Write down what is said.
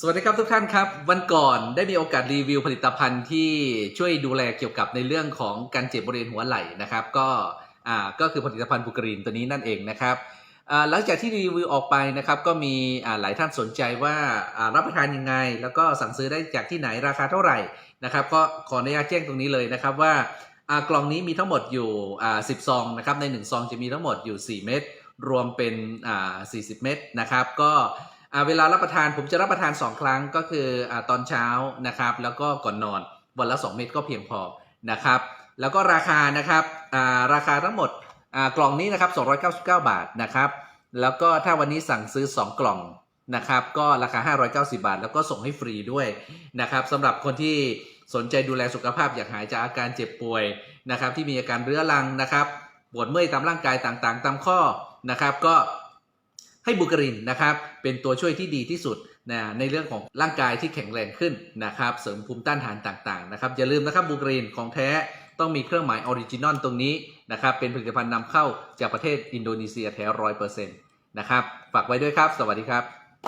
สวัสดีครับทุกท่านครับ วันก่อนได้มีโอกาสรีวิวผลิตภัณฑ์ที่ช่วยดูแลเกี่ยวกับในเรื่องของการเจ็บบริเวณหัวไหล่นะครับ ก็อ่าก็คือผลิตภัณฑ์บูกรีนตัวนี้นั่นเองนะครับอ่าหลังจากที่รีวิวออกไปนะครับก็มีอ่าหลายท่านสนใจว่าอ่ารับประทานยังไง แล้วก็สั่งซื้อได้จากที่ไหนราคาเท่าไหร่นะครับ ก็ขออนุญาตแจ้งตรงนี้เลยนะครับว่าอ่ากล่องนี้มีทั้งหมดอยู่อ่า10ซองนะครับใน1ซองจะมีทั้งหมดอยู่ 4 เม็ดรวมเป็นอ่า40 เม็ดนะครับก็ เวลารับประทานผมจะรับประทาน 2 ครั้งก็คืออตอนเช้านะครับ แล้วก็ก่อนนอนวันละ 2 เม็ดก็เพียงพอนะครับ แล้วก็ราคานะครับราคาทั้งหมดกล่องนี้นะครับ299 บาทนะครับ แล้วก็ถ้าวันนี้สั่งซื้อ 2 กล่องนะครับ ก็ราคา 590 บาท แล้วก็ส่งให้ฟรีด้วยนะครับสำหรับคนที่สนใจดูแลสุขภาพอยากหายจากอาการเจ็บป่วยนะครับ ที่มีอาการเรื้อรังนะครับ ปวดเมื่อยตามร่างกายต่างๆ ตามข้อนะครับ ก็ ให้บูการินนะครับเป็นตัวช่วยที่ดีที่สุดนะในเรื่องของร่างกายที่แข็งแรงขึ้นนะครับเสริมภูมิต้านทานต่างๆนะครับอย่าลืมนะครับบูการินของแท้ต้องมีเครื่องหมายออริจินอลตรงนี้นะครับเป็นผลิตภัณฑ์นำเข้าจากประเทศอินโดนีเซียแท้ร้อยเปอร์เซ็นต์นะครับฝากไว้ด้วยครับ สวัสดีครับ